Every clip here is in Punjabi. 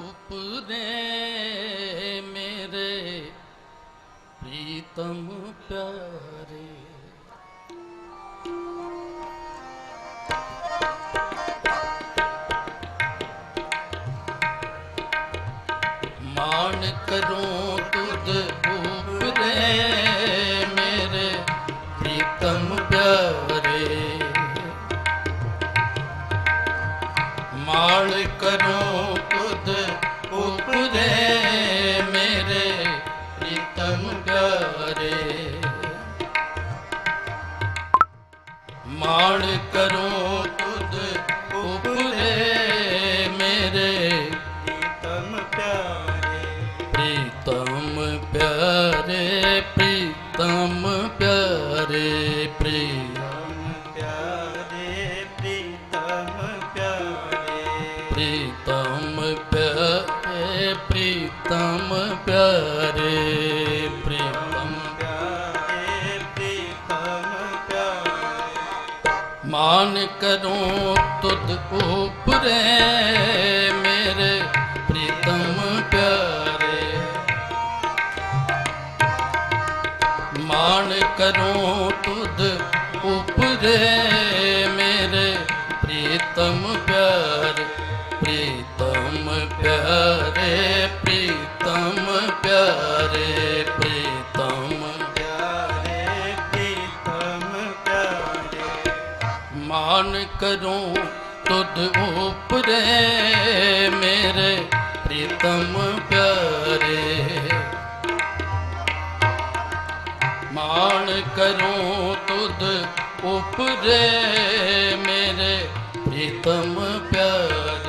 ਉਪਰੇ ਮੇਰੇ ਪ੍ਰੀਤਮ ਪਿਆਰੇ ਮਾਲ ਕਰੋ ਤੁਧ ਉਪਰੇ ਮੇਰੇ। ਤਮ ਪਿਆਰੇ। ਪ੍ਰੀਤਮ ਪਿਆਰੇ ਪ੍ਰੀਤਮ ਪਿਆਰੇ ਪ੍ਰੀਤਮ ਤਮ ਪਿਆਰੇ ਪ੍ਰੀਤਮ ਪਿਆਰੇ। ਪ੍ਰੀਤਮ ਪਿਆਰੇ ਪ੍ਰੀਤਮ ਪਿਆਰੇ। ਪਿਆਰੇ ਮਾਨ ਕਰੂੰ ਤੁਧ ਉਪਰੇ ਮੇਰੇ ਪ੍ਰੀਤਮ ਪਿਆਰੇ। ਮਾਨ ਕਰੂੰ ਤੁਧ ਉਪਰੇ ਮੇਰੇ ਪ੍ਰੀਤਮ ਪਿਆਰੇ, ਪ੍ਰੀਤਮ ਕਰੂੰ ਤੁਧ ਉਪਰੇ ਮੇਰੇ ਪ੍ਰੀਤਮ ਪਿਆਰੇ। ਮਾਣ ਕਰੂੰ ਤੁਧ ਉਪਰੇ ਮੇਰੇ ਪ੍ਰੀਤਮ ਪਿਆਰੇ।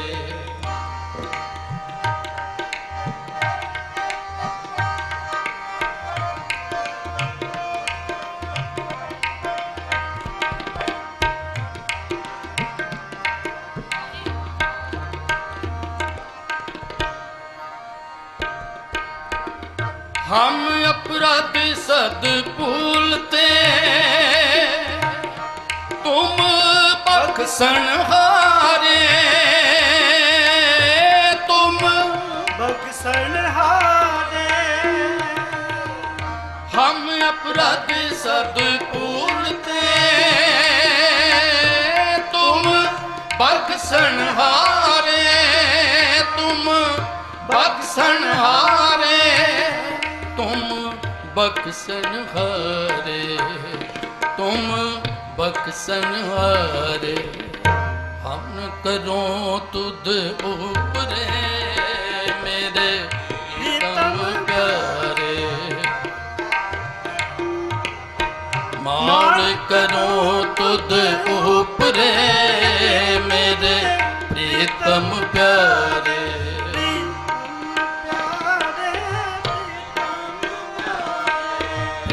ਹਮ ਅਪਰਾਧ ਸਦ ਭੂਲਤੇ ਤੁਮ ਬਖਸ਼ਣ ਹਾਰੇ ਤੁਮ ਬਖਸ਼ਣ ਹਾਰੇ। ਹਮ ਅਪਰਾਧ ਸਦ ਭੂਲਤੇ ਤੁਮ ਬਖਸ਼ਣ ਹਾਰੇ ਤੁਮ ਬਖਸ਼ਣ ਹਾਰੇ। ਬਖਸਨ ਹਾਰੇ ਤੁਮ ਬਖਸਨ ਹਾਰੇ। ਹਮ ਕਰੋ ਤੁਧ ਉਪਰੇ ਮੇਰੇ ਹਿਤਮ ਪਿਆਰੇ। ਮਾਰ ਕਰੋ ਤੁਧ ਉਪਰੇ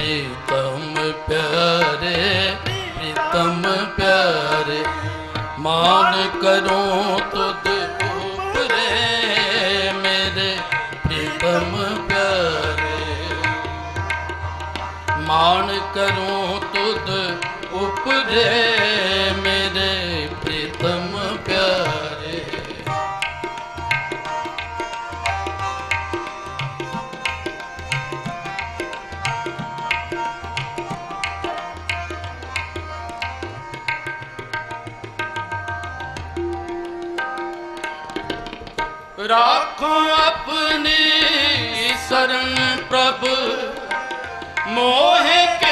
ਪ੍ਰੀਤਮ ਪਿਆਰੇ ਪ੍ਰੀਤਮ ਪਿਆਰੇ ਮਾਨ ਕਰੋ ਤੁਧ ਉਪਰੇ ਮੇਰੇ ਪ੍ਰੀਤਮ ਪਿਆਰੇ ਮਾਨ ਕਰੋ ਤੁਧ ਉਪਰੇ ਮੇਰੇ ਰਾਖੋ ਆਪਣੀ ਸਰਨ ਪ੍ਰਭ। ਮੋਹਿ ਕਿਰਪਾ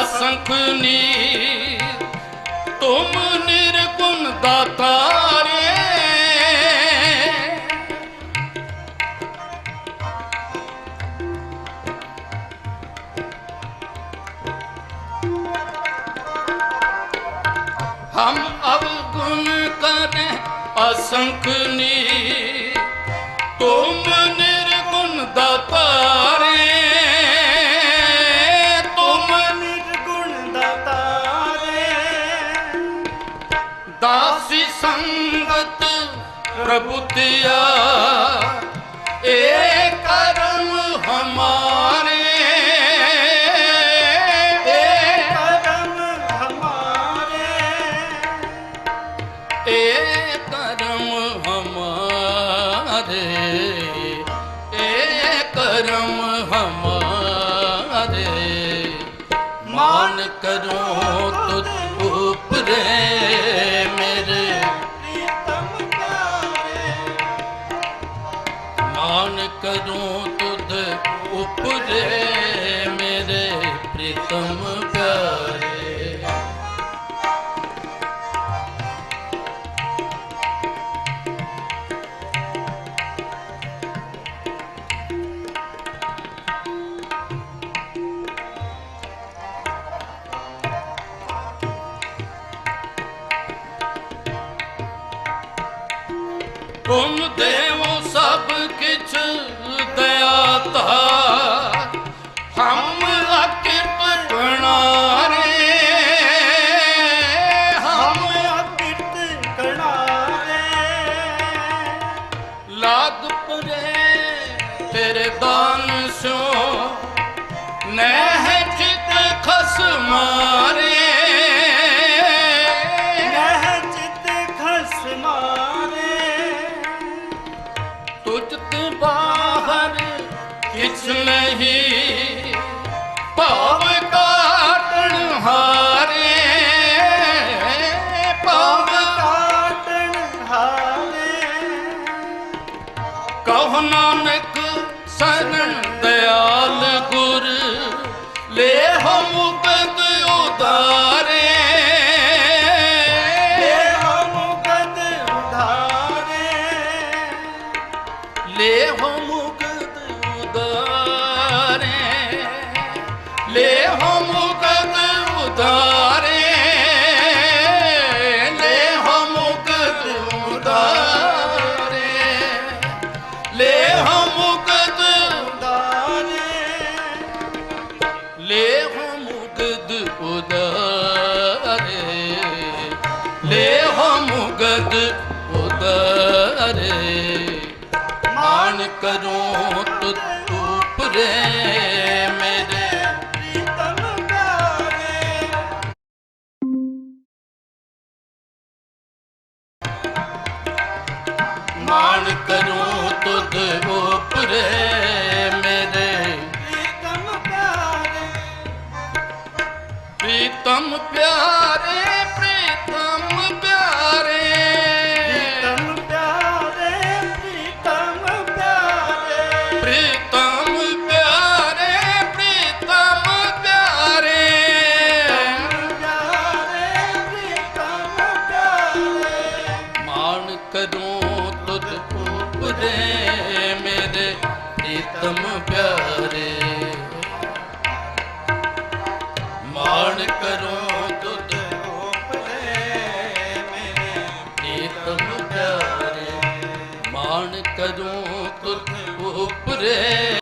असंख नीर तुम निर्गुण दाता रे हम अवगुण करें असंख नीर तुम निर्गुण दाता रे ਸੰਗਤ ਪ੍ਰਭੂ ਏ ਕਰਮ ਹਮਾਰੇ। ਕਰਮ ਹਮਾਰੇ। ਮਾਨ ਕਰੋ ਤੁਧ ਉਪਰੇ ਮੇਰੇ ਪ੍ਰੀਤਮ ਪਿਆਰੇ ਤੁਮ ਦੇ は ਕਹੋ ਨਾਨਕ ਸਰਨ ਦਿਆਲ ਗੁਰ ਲੈ ਹੋ ਮੁਕਤ ਉਧਾਰੇ ਲੈ ਹੋ ਮੁਕਤ ਕਰੋ ਤੁਤ ਉਪਰੇ ਮੇਰੇ ਪ੍ਰੀਤਮ ਪਿਆਰੇ। ਮਾਨ ਕਰੋ ਤੁਧ ਉਪਰੇ ਮੇਰੇ ਪ੍ਰੀਤਮ ਪਿਆਰੇ। ਪ੍ਰੀਤਮ ਪਿਆਰੇ ਰੂਪ ਦੇ ਮੇਰੇ ਪ੍ਰੀਤਮ ਪਿਆਰੇ। ਮਾਣ ਕਰੋ ਕਰੂੰ ਤੁਧ ਉਪਰੇ